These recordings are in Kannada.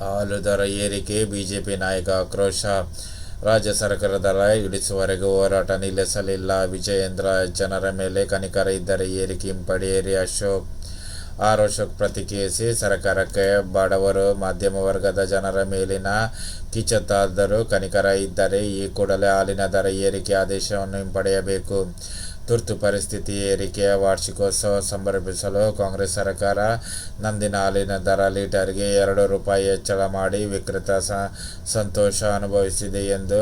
ಹಾಲು ದರ ಏರಿಕೆ, ಬಿಜೆಪಿ ನಾಯಕ ಆಕ್ರೋಶ. ರಾಜ್ಯ ಸರ್ಕಾರದ ದರ ಇಳಿಸುವವರೆಗೂ ಹೋರಾಟ ನಿಲ್ಲಿಸಲಿಲ್ಲ. ವಿಜಯೇಂದ್ರ ಜನರ ಮೇಲೆ ಕನಿಕರ ಇದ್ದರೆ ಏರಿಕೆ ಹಿಂಪಡೆಯಿರಿ ಅಶೋಕ್. ಆರೋಶಕ್ ಪ್ರತಿಕ್ರಿಯಿಸಿ ಸರ್ಕಾರಕ್ಕೆ ಬಡವರು, ಮಧ್ಯಮ ವರ್ಗದ ಜನರ ಮೇಲಿನ ಕಿಚ್ಚತ್ತಾದರೂ ಕನಿಕರ ಇದ್ದರೆ ಈ ಕೂಡಲೇ ಹಾಲಿನ ದರ ಏರಿಕೆ ಆದೇಶವನ್ನು ಹಿಂಪಡೆಯಬೇಕು. ತುರ್ತು ಪರಿಸ್ಥಿತಿ ಏರಿಕೆಯ ವಾರ್ಷಿಕೋತ್ಸವ ಸಂಭ್ರಮಿಸಲು ಕಾಂಗ್ರೆಸ್ ಸರ್ಕಾರ ನಂದಿನ ಹಾಲಿನ ದರ ಲೀಟರ್ಗೆ ಎರಡು ರೂಪಾಯಿ ಹೆಚ್ಚಳ ಮಾಡಿ ವಿಕೃತ ಸ, ಸಂತೋಷ ಅನುಭವಿಸಿದೆ ಎಂದು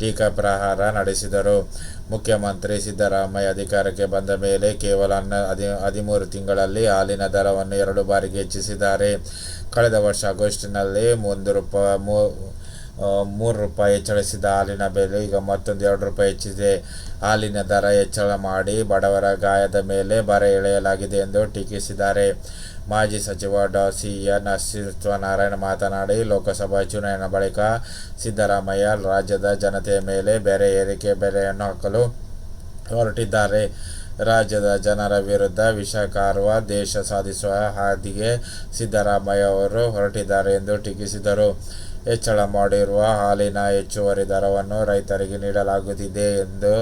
ಟೀಕಾಪ್ರಹಾರ ನಡೆಸಿದರು. ಮುಖ್ಯಮಂತ್ರಿ ಸಿದ್ದರಾಮಯ್ಯ ಅಧಿಕಾರಕ್ಕೆ ಬಂದ ಮೇಲೆ ಕೇವಲ ಹನ್ನ, ಹದಿ, ಹದಿಮೂರು ತಿಂಗಳಲ್ಲಿ ಹಾಲಿನ ದರವನ್ನು ಎರಡು ಬಾರಿಗೆ ಹೆಚ್ಚಿಸಿದ್ದಾರೆ. ಕಳೆದ ವರ್ಷ ಆಗಸ್ಟ್ನಲ್ಲಿ ಒಂದು ರೂಪಾಯಿ ಮೂರು ರೂಪಾಯಿ ಹೆಚ್ಚಳಿಸಿದ ಹಾಲಿನ ಬೆಲೆ ಈಗ ಮತ್ತೊಂದು ಎರಡು ರೂಪಾಯಿ ಹೆಚ್ಚಿದೆ. ಹಾಲಿನ ದರ ಹೆಚ್ಚಳ ಮಾಡಿ ಬಡವರ ಗಾಯದ ಮೇಲೆ ಬರ ಎಳೆಯಲಾಗಿದೆ ಎಂದು ಟೀಕಿಸಿದ್ದಾರೆ. ಮಾಜಿ ಸಚಿವ ಡಾ ಸಿ ಎನ್ ಅಶ್ವತ್ಥನಾರಾಯಣ ಮಾತನಾಡಿ, ಲೋಕಸಭಾ ಚುನಾವಣೆ ಬಳಿಕ ಸಿದ್ದರಾಮಯ್ಯ ರಾಜ್ಯದ ಜನತೆಯ ಮೇಲೆ ಬೆಲೆ ಏರಿಕೆ ಬೆಲೆಯನ್ನು ಹಾಕಲು ಹೊರಟಿದ್ದಾರೆ. ರಾಜ್ಯದ ಜನರ ವಿರುದ್ಧ ವಿಷ ಕಾರುವ ದೇಶ ಸಾಧಿಸುವ ಹಾದಿಗೆ ಸಿದ್ದರಾಮಯ್ಯ ಅವರು ಹೊರಟಿದ್ದಾರೆ ಎಂದು ಟೀಕಿಸಿದರು. ಹೆಚ್ಚಳ ಮಾಡಿರುವ ಹಾಲಿನ ಹೆಚ್ಚುವರಿ ದರವನ್ನು ರೈತರಿಗೆ ನೀಡಲಾಗುತ್ತಿದೆ ಎಂದು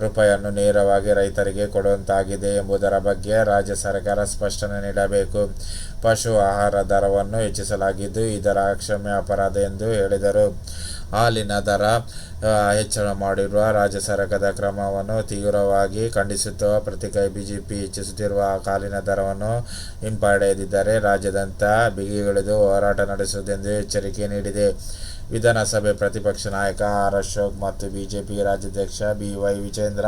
ರೂಪಾಯಿಯನ್ನು ನೇರವಾಗಿ ರೈತರಿಗೆ ಕೊಡುವಂತಾಗಿದೆ ಎಂಬುದರ ಬಗ್ಗೆ ರಾಜ್ಯ ಸರ್ಕಾರ ಸ್ಪಷ್ಟನೆ ನೀಡಬೇಕು. ಪಶು ಆಹಾರ ದರವನ್ನು ಹೆಚ್ಚಿಸಲಾಗಿದ್ದು ಇದರ ಅಕ್ಷಮ್ಯ ಅಪರಾಧ ಎಂದು ಹೇಳಿದರು. ಹಾಲಿನ ದರ ಹೆಚ್ಚಳ ಮಾಡಿರುವ ರಾಜ್ಯ ಸರ್ಕಾರದ ಕ್ರಮವನ್ನು ತೀವ್ರವಾಗಿ ಖಂಡಿಸುತ್ತ, ಪ್ರತಿಕ್ರಿಯೆ ಬಿಜೆಪಿ ಹೆಚ್ಚಿಸುತ್ತಿರುವ ಹಾಲಿನ ದರವನ್ನು ಹಿಂಪಡೆಯದಿದ್ದರೆ ರಾಜ್ಯಾದ್ಯಂತ ಬಿಗಿಗಿಳಿದು ಹೋರಾಟ ನಡೆಸುವುದೆಂದು ಎಚ್ಚರಿಕೆ ನೀಡಿದೆ. ವಿಧಾನಸಭೆ ಪ್ರತಿಪಕ್ಷ ನಾಯಕ ಆರ್ ಅಶೋಕ್ ಮತ್ತು ಬಿಜೆಪಿ ರಾಜ್ಯಾಧ್ಯಕ್ಷ ಬಿ ವೈ ವಿಜೇಂದ್ರ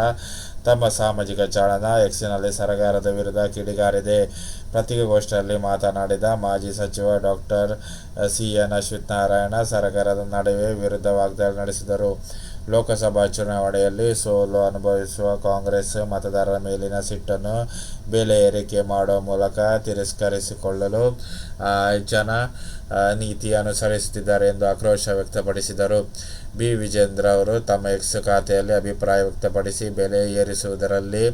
ತಮ್ಮ ಸಾಮಾಜಿಕ ಜಾಲತಾಣ ಎಕ್ಸಿನಲ್ಲಿ ಸರ್ಕಾರದ ವಿರುದ್ಧ ಕಿಡಿಗಾರಿದೆ. ಪತ್ರಿಕಾಗೋಷ್ಠಿಯಲ್ಲಿ ಮಾತನಾಡಿದ ಮಾಜಿ ಸಚಿವ ಡಾಕ್ಟರ್ ಸಿ ಎನ್ ಅಶ್ವತ್ಥನಾರಾಯಣ ಸರ್ಕಾರದ ನಡುವೆ ವಿರುದ್ಧ ವಾಗ್ದಾಳಿ ನಡೆಸಿದರು. ಲೋಕಸಭಾ ಚುನಾವಣೆಯಲ್ಲಿ ಸೋಲು ಅನುಭವಿಸುವ ಕಾಂಗ್ರೆಸ್ ಮತದಾರರ ಮೇಲಿನ ಸಿಟ್ಟನ್ನು ಬೆಲೆ ಏರಿಕೆ ಮಾಡುವ ಮೂಲಕ ತಿರಸ್ಕರಿಸಿಕೊಳ್ಳಲು ಜನ ನೀತಿ ಅನುಸರಿಸುತ್ತಿದ್ದಾರೆ ಎಂದು ಆಕ್ರೋಶ ವ್ಯಕ್ತಪಡಿಸಿದರು. ಬಿ. ವಿಜೇಂದ್ರ ಅವರು ತಮ್ಮ ಎಕ್ಸ್ ಖಾತೆಯಲ್ಲಿ ಅಭಿಪ್ರಾಯ ವ್ಯಕ್ತಪಡಿಸಿ, ಬೆಲೆ ಏರಿಸುವುದರಲ್ಲಿ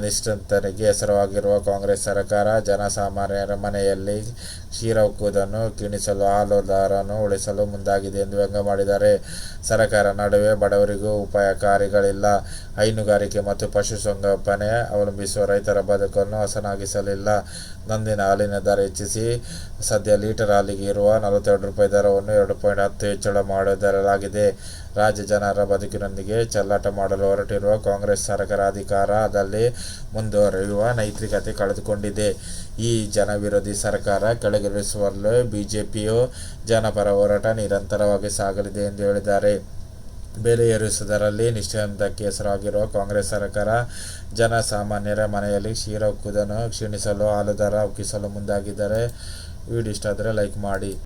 ನಿಷ್ಠಂತರಿಗೆ ಹೆಸರಾಗಿರುವ ಕಾಂಗ್ರೆಸ್ ಸರ್ಕಾರ, ಜನಸಾಮಾನ್ಯರ ಮನೆಯಲ್ಲಿ ಕ್ಷೀರ ಉಕ್ಕುವುದನ್ನು ತಿಣಿಸಲು ಹಾಲು ದರವನ್ನು ಉಳಿಸಲು ಮುಂದಾಗಿದೆ ಎಂದು ವ್ಯಂಗ್ಯಮಾಡಿದ್ದಾರೆ ಸರ್ಕಾರ ನಡುವೆ ಬಡವರಿಗೂ ಉಪಾಯಕಾರಿಗಳಿಲ್ಲ. ಹೈನುಗಾರಿಕೆ ಮತ್ತು ಪಶುಸಂಗೋಪನೆ ಅವಲಂಬಿಸುವ ರೈತರ ಬದುಕನ್ನು ಹಸನಾಗಿಸಲಿಲ್ಲ. ನಂದಿನ ಹಾಲಿನ ದರ ಹೆಚ್ಚಿಸಿ ಸದ್ಯ ಲೀಟರ್ ಹಾಲಿಗೆ ಇರುವ ನಲವತ್ತೆರಡು ರೂಪಾಯಿ ದರವನ್ನು ಎರಡು ಪಾಯಿಂಟ್ ಹತ್ತು ಹೆಚ್ಚಳ ಮಾಡಲಾಗಿದೆ ರಾಜ್ಯ ಜನರ ಬದುಕಿನೊಂದಿಗೆ ಚೆಲ್ಲಾಟ ಮಾಡಲು ಹೊರಟಿರುವ ಕಾಂಗ್ರೆಸ್ ಸರ್ಕಾರ ಅಧಿಕಾರದಲ್ಲಿ ಮುಂದುವರಿಯುವ ನೈತಿಕತೆ ಕಳೆದುಕೊಂಡಿದೆ. ಈ ಜನವಿರೋಧಿ ಸರ್ಕಾರ ಕೆಳಗಿಳಿಸುವಲ್ಲೂ ಬಿಜೆಪಿಯು ಜನಪರ ಹೋರಾಟ ನಿರಂತರವಾಗಿ ಸಾಗಲಿದೆ ಎಂದು ಹೇಳಿದ್ದಾರೆ. ಬೆಲೆ ಏರಿಸುವುದರಲ್ಲಿ ನಿಷ್ಠಾಂತಕ್ಕೆ ಹೆಸರಾಗಿರುವ ಕಾಂಗ್ರೆಸ್ ಸರ್ಕಾರ ಜನಸಾಮಾನ್ಯರ ಮನೆಯಲ್ಲಿ ಕ್ಷೀರ ಉಕ್ಕುವುದನ್ನು ಕ್ಷೀಣಿಸಲು, ಹಾಲು ದರ ಉಕ್ಕಿಸಲು ಮುಂದಾಗಿದ್ದಾರೆ, ವಿಡಿಯೋ ಇಷ್ಟ ಆದರೆ ಲೈಕ್ ಮಾಡಿ.